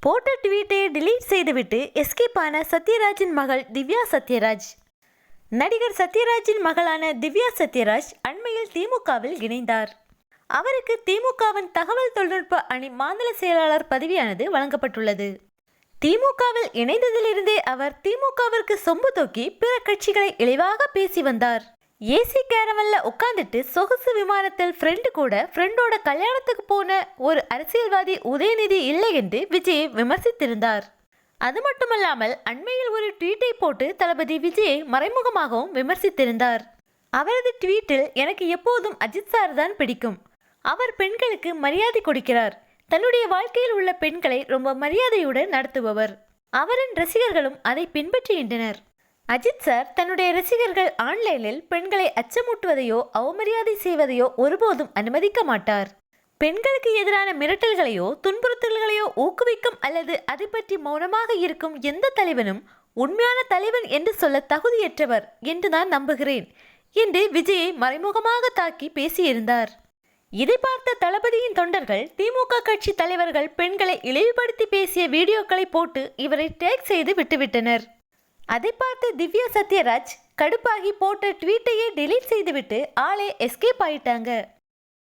போட்ட ட்வீட்டை டிலீட் செய்துவிட்டு எஸ்கேப் ஆன சத்யராஜின் மகள் திவ்யா சத்யராஜ். நடிகர் சத்யராஜின் மகளான திவ்யா சத்யராஜ் அண்மையில் திமுகவில் இணைந்தார். அவருக்கு திமுகவின் தகவல் தொழில்நுட்ப அணி மாநில செயலாளர் பதவியானது வழங்கப்பட்டுள்ளது. திமுகவில் இணைந்ததிலிருந்தே அவர் திமுகவிற்கு சொம்பு தூக்கி பிற கட்சிகளை இழிவாக பேசி வந்தார். ஏசி கேரவல்ல உட்காந்துட்டு சொகுசு விமானத்தில் ஃப்ரெண்டு கூட ஃப்ரெண்டோட கல்யாணத்துக்கு போன ஒரு அரசியல்வாதி உதயநிதி இல்லை என்று விஜயை விமர்சித்திருந்தார். அது மட்டுமல்லாமல் அண்மையில் ஒரு ட்வீட்டை போட்டு தளபதி விஜயை மறைமுகமாகவும் விமர்சித்திருந்தார். அவரது ட்வீட்டில் எனக்கு எப்போதும் அஜித் சார் தான் பிடிக்கும். அவர் பெண்களுக்கு மரியாதை கொடுக்கிறார். தன்னுடைய வாழ்க்கையில் உள்ள பெண்களை ரொம்ப மரியாதையுடன் நடத்துபவர். அவரின் ரசிகர்களும் அதை பின்பற்றுகின்றனர். அஜித் சார் தன்னுடைய ரசிகர்கள் ஆன்லைனில் பெண்களை அச்சமூட்டுவதையோ அவமரியாதை செய்வதையோ ஒருபோதும் அனுமதிக்க மாட்டார். பெண்களுக்கு எதிரான மிரட்டல்களையோ துன்புறுத்தல்களையோ ஊக்குவிக்கும் அல்லது அதை பற்றி மௌனமாக இருக்கும் எந்த தலைவனும் உண்மையான தலைவன் என்று சொல்ல தகுதியற்றவர் என்று நான் நம்புகிறேன் என்று விஜயை மறைமுகமாக தாக்கி பேசியிருந்தார். இதை பார்த்த தளபதியின் தொண்டர்கள் திமுக கட்சி தலைவர்கள் பெண்களை இழிவுபடுத்தி பேசிய வீடியோக்களை போட்டு இவரை டேக் செய்து விட்டுவிட்டனர். அதை பார்த்து திவ்யா சத்யராஜ் கடுப்பாகி போட்ட ட்வீட்டையே டெலீட் செய்துவிட்டு ஆளே எஸ்கேப் ஆயிட்டாங்க.